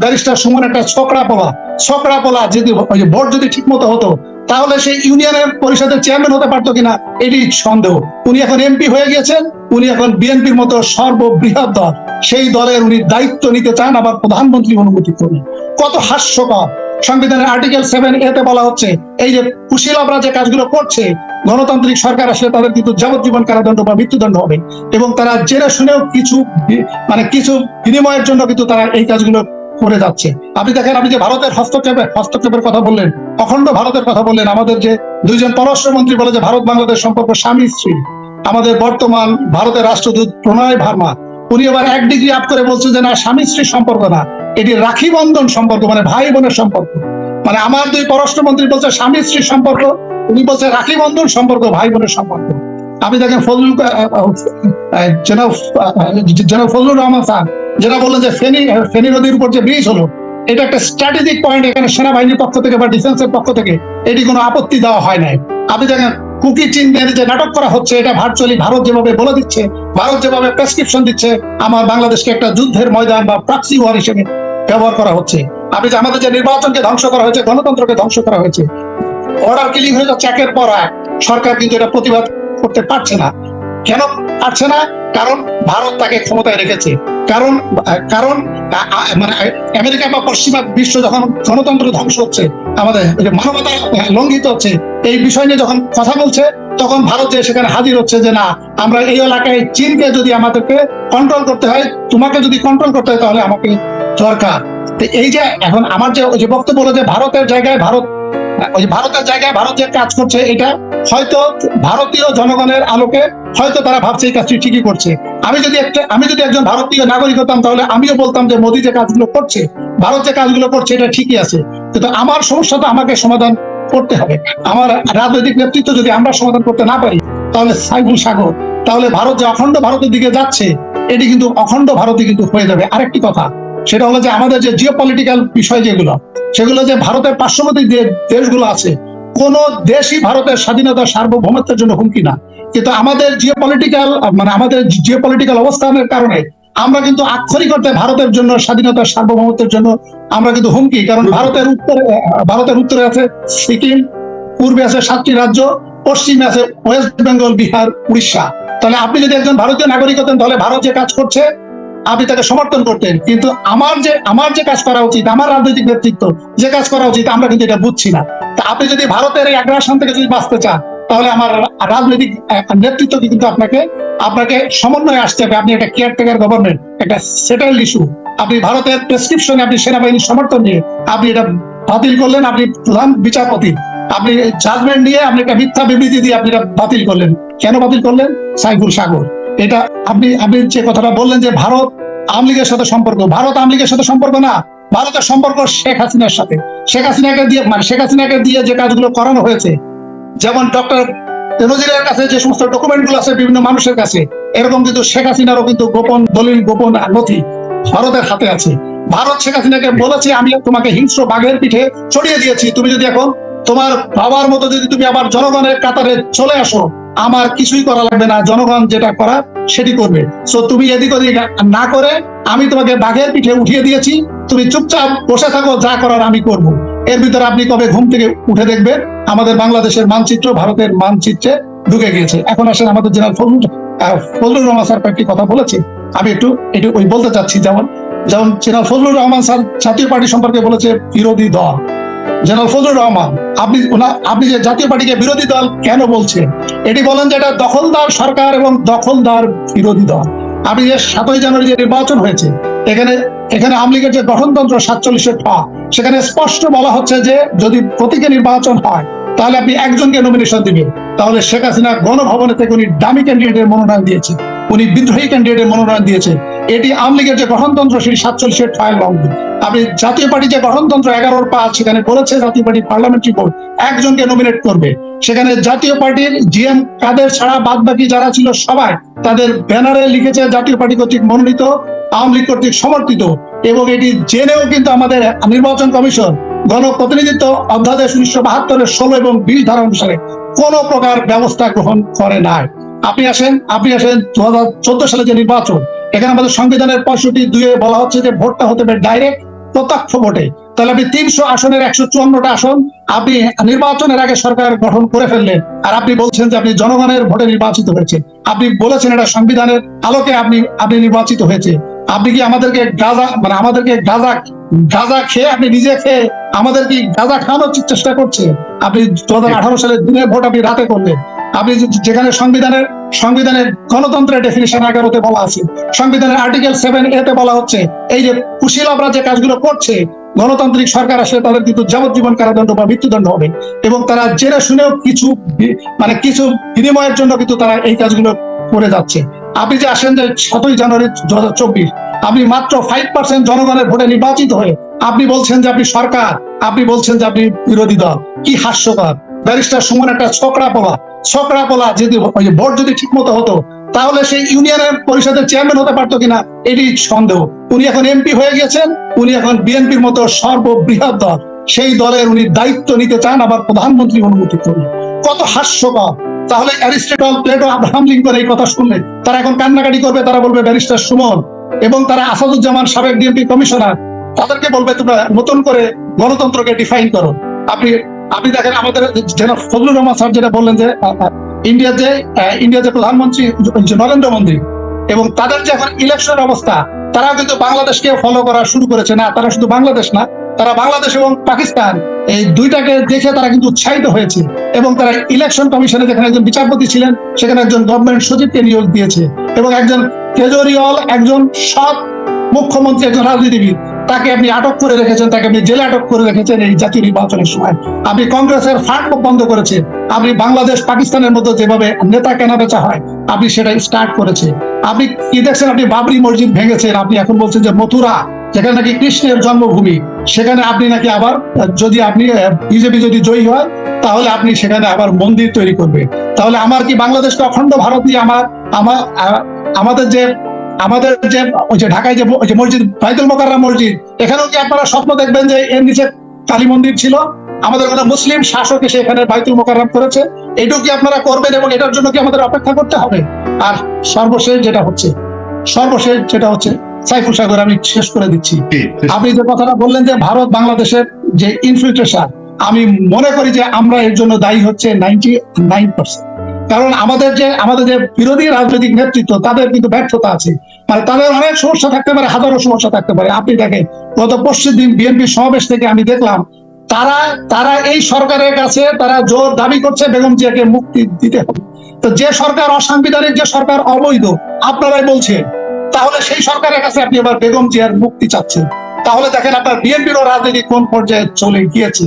Barrister Suman একটা ছকড়া পোলা। ছকড়া পোলা যদি ভোট যদি ঠিক মতো হতো, তাহলে সেই ইউনিয়নের পরিষদের চেয়ারম্যান হতে পারতো কিনা, এটি সন্দেহ। উনি এখন এমপি হয়ে গেছেন উনি এখন বিএনপির মতো সর্ববৃহৎ দল। সেই দলের উনি দায়িত্ব নিতে চান আবার প্রধানমন্ত্রী অনুমতি করুন কত হাস্যকর। সংবিধানের আর্টিকেল সেভেন এতে বলা হচ্ছে, এই যে কুশীলবরা যে কাজগুলো করছে, গণতান্ত্রিক সরকার আসলে তাদের কিন্তু যাবজ্জীবন কারাদণ্ড বা মৃত্যুদণ্ড হবে। এবং তারা জেনে শুনেও কিছু মানে কিছু বিনিময়ের জন্য কিন্তু তারা এই কাজগুলো করে যাচ্ছে। আপনি দেখেন, আপনি যে ভারতের হস্তক্ষেপের হস্তক্ষেপের কথা বললেন, অখণ্ড ভারতের কথা বললেন, আমাদের যে দুইজন পররাষ্ট্রমন্ত্রী বলে যে ভারত বাংলাদেশ সম্পর্ক স্বামী স্ত্রী, আমাদের বর্তমান ভারতের রাষ্ট্রদূত প্রণয় ভার্মা, উনি আবার এক ডিগ্রি আপ করে বলছেন যে, না, স্বামী স্ত্রীর সম্পর্ক না, এটি রাখি বন্ধন সম্পর্ক মানে ভাই বোনের সম্পর্ক। মানে আমার দুই পররাষ্ট্রমন্ত্রী বলছে, স্বামী স্ত্রীর সম্পর্ক। উনি বলছে, রাখি বন্ধন সম্পর্ক, ভাই বোনের সম্পর্ক। আপনি দেখেন, ফজলুল জনাব ফজলুর রহমান খান যেটা বললেন যে ফেনী ফেনী নদীর উপর যে ব্রিজ হলো, এটা একটা স্ট্র্যাটেজিক পয়েন্ট এখানে সেনাবাহিনীর পক্ষ থেকে বা ডিফেন্সের পক্ষ থেকে এটি কোনো আপত্তি দেওয়া হয় নাই। আপনি দেখেন, কুকি চিহ্নের যে নাটক করা হচ্ছে, এটা ভার্চুয়ালি ভারত যেভাবে বলে দিচ্ছে, ভারত যেভাবে প্রেসক্রিপশন দিচ্ছে, আমার বাংলাদেশকে একটা যুদ্ধের ময়দান বা প্রাক্সি ওয়ার হিসেবে ব্যবহার করা হচ্ছে। আপনি আমাদের যে নির্বাচনকে ধ্বংস করা হয়েছে, গণতন্ত্রকে ধ্বংস করা হয়েছে অর্ডার কিলিং হয়ে যাচ্ছে, একের পর এক। সরকার কিন্তু এটা প্রতিবাদ করতে পারছে না। কেন পারছে না? কারণ ভারত তাকে ক্ষমতায় রেখেছে। কারণ কারণ মানে আমেরিকা বা পশ্চিমা বিশ্ব যখন গণতন্ত্র ধ্বংস হচ্ছে, আমাদের মানবতা লঙ্ঘিত হচ্ছে, এই বিষয় নিয়ে যখন কথা বলছে, তখন ভারত যে সেখানে হাজির হচ্ছে যে না, আমরা এই এলাকায় চীনকে যদি আমাদেরকে কন্ট্রোল করতে হয়, তোমাকে যদি কন্ট্রোল করতে হয়, তাহলে আমাকে দরকার। এই যে এখন আমার যে বক্তব্য হলো যে ভারতের জায়গায় ভারত ওই ভারতের জায়গায় ভারত কাজ করছে, এটা হয়তো ভারতীয় জনগণের আলোকে হয়তো তারা ভাবছে এই কাজটি ঠিকই করছে। আমি যদি একটা, আমি যদি একজন ভারতীয় নাগরিক হতাম, তাহলে আমিও বলতাম যে মোদী যে কাজগুলো করছে, ভারত যে কাজগুলো করছে, এটা ঠিকই আছে। কিন্তু আমার সমস্যা তো আমাকে সমাধান করতে হবে। আমার রাজনৈতিক নেতৃত্ব যদি আমরা সমাধান করতে না পারি, তাহলে সাইবুল সাগর, তাহলে ভারত যে অখণ্ড ভারতের দিকে যাচ্ছে, এটি কিন্তু অখণ্ড ভারতে কিন্তু হয়ে যাবে। আরেকটি কথা সেটা হলো যে আমাদের যে জিও পলিটিক্যাল বিষয় যেগুলো সেগুলো যে ভারতের পার্শ্ববর্তী যে দেশগুলো আছে কোন দেশই ভারতের স্বাধীনতা সার্বভৌমত্বের জন্য হুমকি না। কিন্তু আমাদের জিও পলিটিক্যাল মানে আমাদের জিও পলিটিক্যাল অবস্থানের কারণে আমরা কিন্তু আক্ষরিক অর্থে ভারতের জন্য স্বাধীনতা সার্বভৌমত্বের জন্য আমরা কিন্তু হুমকি কারণ ভারতের উত্তরে ভারতের উত্তরে আছে সিকিম পূর্বে আছে সাতটি রাজ্য পশ্চিমে আছে ওয়েস্ট বেঙ্গল বিহার উড়িষ্যা। তাহলে আপনি যদি একজন ভারতীয় নাগরিক হতেন তাহলে ভারত যে কাজ করছে আপনি তাকে সমর্থন করতেন। কিন্তু আমার যে আমার যে কাজ করা উচিত, আমার রাজনৈতিক নেতৃত্ব যে কাজ করা উচিত, আমরা কিন্তু এটা বুঝছি না। তা আপনি যদি ভারতের এই আগ্রাসন থেকে যদি বাঁচতে চান, তাহলে আমার রাজনৈতিক নেতৃত্ব কিন্তু আপনাকে আপনাকে সমন্বয়ে আসতে হবে। আপনি একটা কেয়ারটেকার গভর্নমেন্ট একটা সেটেল ইস্যু আপনি ভারতের প্রেসক্রিপশনে আপনি সেনাবাহিনীর সমর্থন নিয়ে আপনি এটা বাতিল করলেন, আপনি প্রধান বিচারপতি। আপনি জাজমেন্ট নিয়ে আপনি একটা মিথ্যা বিবৃতি দিয়ে আপনি এটা বাতিল করলেন। কেন বাতিল করলেন? সাইফুল সাগর। এটা আপনি আপনি যে কথাটা বললেন যে ভারত আওয়ামী লীগের সাথে সম্পর্ক, ভারত আওয়ামী লীগের সাথে সম্পর্ক না, ভারতের সম্পর্ক শেখ হাসিনার সাথে। শেখ হাসিনাকে দিয়ে মানে শেখ হাসিনাকে দিয়ে যে কাজগুলো করানো হয়েছে, যেমন ডক্টর নজিরের কাছে যে সমস্ত ডকুমেন্টগুলো আছে বিভিন্ন মানুষের কাছে, এরকম কিন্তু শেখ হাসিনারও কিন্তু গোপন দলিল, গোপন নথি ভারতের হাতে আছে। ভারত শেখ হাসিনাকে বলেছে, আমি তোমাকে হিংস্র বাঘের পিঠে চড়িয়ে দিয়েছি। তুমি যদি এখন তোমার বাবার মতো যদি তুমি আবার জনগণের কাতারে চলে আসো আমার কিছুই করা লাগবে না জনগণ যেটা করা সেটি করবে। সো তুমি এদিক ওদিক না করে আমি তোমাকে বাঘের পিঠে উঠিয়ে দিয়েছি তুমি চুপচাপ বসে থাকো যা করার আমি করব। এর ভিতরে আপনি কবে ঘুম থেকে উঠে দেখবেন আমাদের বাংলাদেশের মানচিত্র ভারতের মানচিত্রে ঢুকে গিয়েছে। এখন আসেন আমাদের জেনারেল ফজলুল আহ, ফজলুর রহমান স্যার কয়েকটি কথা বলেছে। আমি একটু একটু ওই বলতে চাচ্ছি যেমন যেমন general Fazlur Rahman sir Jatiya Party সম্পর্কে বলেছে বিরোধী দল। জেনারেল ফজলুর রহমান আপনি আপনি যে জাতীয় পার্টিকে বিরোধী দল কেন বলছেন? এটি বলেন যে এটা দখলদার সরকার এবং দখলদার বিরোধী দল। আপনি যে সাতই জানুয়ারি যে নির্বাচন হয়েছে, এখানে এখানে আওয়ামী লীগের যে গঠনতন্ত্র সাতচল্লিশের ঠ সেখানে স্পষ্ট বলা হচ্ছে যে যদি প্রতীকে নির্বাচন হয়, তাহলে আপনি একজনকে নমিনেশন দিবেন। তাহলে শেখ হাসিনা গণভবনে থেকে উনি দামি ক্যান্ডিডেটের মনোনয়ন দিয়েছে উনি বিদ্রোহী ক্যান্ডিডেটের মনোনয়ন দিয়েছে। এটি আওয়ামী লীগের যে গঠনতন্ত্র সেই সাতচল্লিশের ফাইল লঙ্ঘন আপনি জাতীয় পার্টি যে গঠনতন্ত্র, এগারোর পাঁচ, সেখানে বলেছে জাতীয় পার্টি পার্লামেন্টারি বোর্ড একজনকে নমিনেট করবে। সেখানে জাতীয় পার্টির জিএম কাদের ছাড়া বাদ বাকি যারা ছিল সবাই, তাদের ব্যানারে লিখেছে জাতীয় পার্টি কর্তৃক মনোনীত, আওয়ামী লীগ কর্তৃক সমর্থিত। এবং এটি জেনেও কিন্তু আমাদের নির্বাচন কমিশন, গণপ্রতিনিধিত্ব অধ্যাদেশ উনিশশো বাহাত্তরের ষোলো এবং বিশ ধারা অনুসারে কোন প্রকার ব্যবস্থা গ্রহণ করে নাই। আপনি আসেন আপনি আসেন দু হাজার চোদ্দ সালে যে নির্বাচন এখানে আমাদের সংবিধানের পঁয়ষট্টি দুয়ে বলা হচ্ছে যে ভোটটা হতে হবে ডাইরেক্ট প্রত্যক্ষ ভোটে। তাহলে আপনি তিনশো আসনের একশো চুয়ান্নটা আসন আপনি নির্বাচনের আগে সরকার গঠন করে ফেললেন আর আপনি বলছেন যে আপনি জনগণের ভোটে নির্বাচিত হয়েছে। আপনি বলেছেন এটা সংবিধানের আলোকে আপনি আপনি নির্বাচিত হয়েছে। আপনি কি আমাদেরকে গাঁজা মানে আমাদেরকে গাঁজা গাঁজা খেয়ে আপনি নিজে খেয়ে আমাদের কি গাঁজা খাওয়ানোর চেষ্টা করছে আপনি দু হাজার আঠারো সালের দিনের ভোট আপনি রাতে করলেন। আপনি যেখানে সংবিধানের সংবিধানের গণতন্ত্রের ডেফিনেশন এগারোতে বলা আছে। সংবিধানের আর্টিকেল সেভেন এতে বলা হচ্ছে, এই যে কুশীলভরা যে কাজগুলো করছে, গণতান্ত্রিক সরকার আসলে তাদের কিন্তু যাবজ্জীবন কারাদণ্ড বা মৃত্যুদণ্ড হবে। এবং তারা জেনে শুনেও কিছু মানে কিছু বিনিময়ের জন্য কিন্তু তারা এই কাজগুলো করে যাচ্ছে। আপনি যে আসেন যে সাতই জানুয়ারি দু হাজার চব্বিশ, আপনি মাত্র ফাইভ পার্সেন্ট জনগণের ভোটে নির্বাচিত হয়ে আপনি বলছেন যে আপনি সরকার, আপনি বলছেন যে আপনি বিরোধী দল, কি হাস্যকর। ব্যারিস্টার সুমন একটা ছকরা পোলা ছকরা পোলা যদি ভোট যদি ঠিক মতো হতো, তাহলে সেই ইউনিয়নের পরিষদের চেয়ারম্যান হতে পারতো কিনা, এটি সন্দেহ। উনি এখন এমপি হয়ে গেছেন উনি এখন বিএনপির মতো সর্ববৃহৎ দল। সেই দলের উনি দায়িত্ব নিতে চান, আবার প্রধানমন্ত্রী অনুমতি করুন কত হাস্যকর! তাহলে অ্যারিস্টটল, প্লেটো, আব্রাহাম লিঙ্কন এই কথা শুনলে, তারা এখন কান্নাকাটি করবে, তারা বলবে ব্যারিস্টার সুমন এবং তারা আসাদুজ্জামান সাবেক ডিএমপি কমিশনার, তাদেরকে বলবে তোমরা নতুন করে গণতন্ত্রকে ডিফাইন করো। আপনি আপনি দেখেন আমাদের যেন ফজলুর রহমান স্যার যেটা বললেন যে ইন্ডিয়ার যে ইন্ডিয়ার যে প্রধানমন্ত্রী নরেন্দ্র মোদী। এবং তাদের যে এখন ইলেকশনের অবস্থা তারা কিন্তু বাংলাদেশকে ফলো করা শুরু করেছে। না, তারা শুধু বাংলাদেশ না, তারা বাংলাদেশ এবং পাকিস্তান, এই দুইটাকে দেখে তারা কিন্তু উৎসাহিত হয়েছে। এবং তারা ইলেকশন কমিশনে যেখানে একজন বিচারপতি ছিলেন, সেখানে একজন গভর্নমেন্ট সচিবকে নিয়োগ দিয়েছে। এবং একজন কেজরিওয়াল, একজন সৎ মুখ্যমন্ত্রী, একজন রাজনীতিবিদ। তাকে আপনি আটক করে রেখেছেন, তাকে আপনি জেলে আটক করে রেখেছেন এই জাতীয় নির্বাচনের সময়। আপনি কংগ্রেসের ফান্ড বন্ধ করেছেন। আপনি বাংলাদেশ, পাকিস্তানের মধ্যে যেভাবে নেতা কেনা বেচা হয়, আপনি সেটা স্টার্ট করেছে আপনি কি দেখছেন? আপনি বাবরি মসজিদ ভেঙেছেন। আপনি এখন বলছেন যে মথুরা, যেখানে নাকি কৃষ্ণের জন্মভূমি, সেখানে আপনি নাকি আবার, যদি আপনি বিজেপি যদি জয়ী হয়, তাহলে আপনি সেখানে আবার মন্দির তৈরি করবে তাহলে আমার কি বাংলাদেশকে অখণ্ড ভারত নিয়ে আমার আমার আমাদের যে আমাদের যে ওই যে ঢাকায় যে মসজিদ বাইতুল মোকাররম মসজিদ এখানেও কি আপনারা স্বপ্ন দেখবেন যে এর নিচে কালী মন্দির ছিল? আমাদের কোনো মুসলিম শাসক এসে এখানে বাইতুল মোকাররম করেছে। এটাও কি আপনারা করবেন এবং এটার জন্য কি আমাদের অপেক্ষা করতে হবে? আর সর্বশেষ যেটা হচ্ছে সর্বশেষ যেটা হচ্ছে সাইফুল সাগর আমি শেষ করে দিচ্ছি। আপনি যে কথাটা বললেন যে ভারত বাংলাদেশের যে ইনফিল্ট্রেশন আমি মনে করি যে আমরা এর জন্য দায়ী হচ্ছে নাইনটি নাইন পার্সেন্ট কারণ আমাদের যে আমাদের যে বিরোধী রাজনৈতিক নেতৃত্ব, তাদের কিন্তু ব্যর্থতা আছে। মানে তাদের অনেক সমস্যা থাকতে পারে, হাজারো সমস্যা থাকতে পারে। আপনি দেখেন, গত পরশু দিন বিএনপি সমাবেশ থেকে আমি দেখলাম, তারা তারা এই সরকারের কাছে, তারা জোর দাবি করছে বেগম জিয়াকে মুক্তি দিতে হবে। তো যে সরকার অসাংবিধানিক, যে সরকার অবৈধ, আপনারাই বলছেন, তাহলে সেই সরকারের কাছে আপনি আবার বেগম জিয়ার মুক্তি চাচ্ছেন। তাহলে দেখেন আপনার বিএনপির রাজনীতি কোন পর্যায়ে চলে গিয়েছে।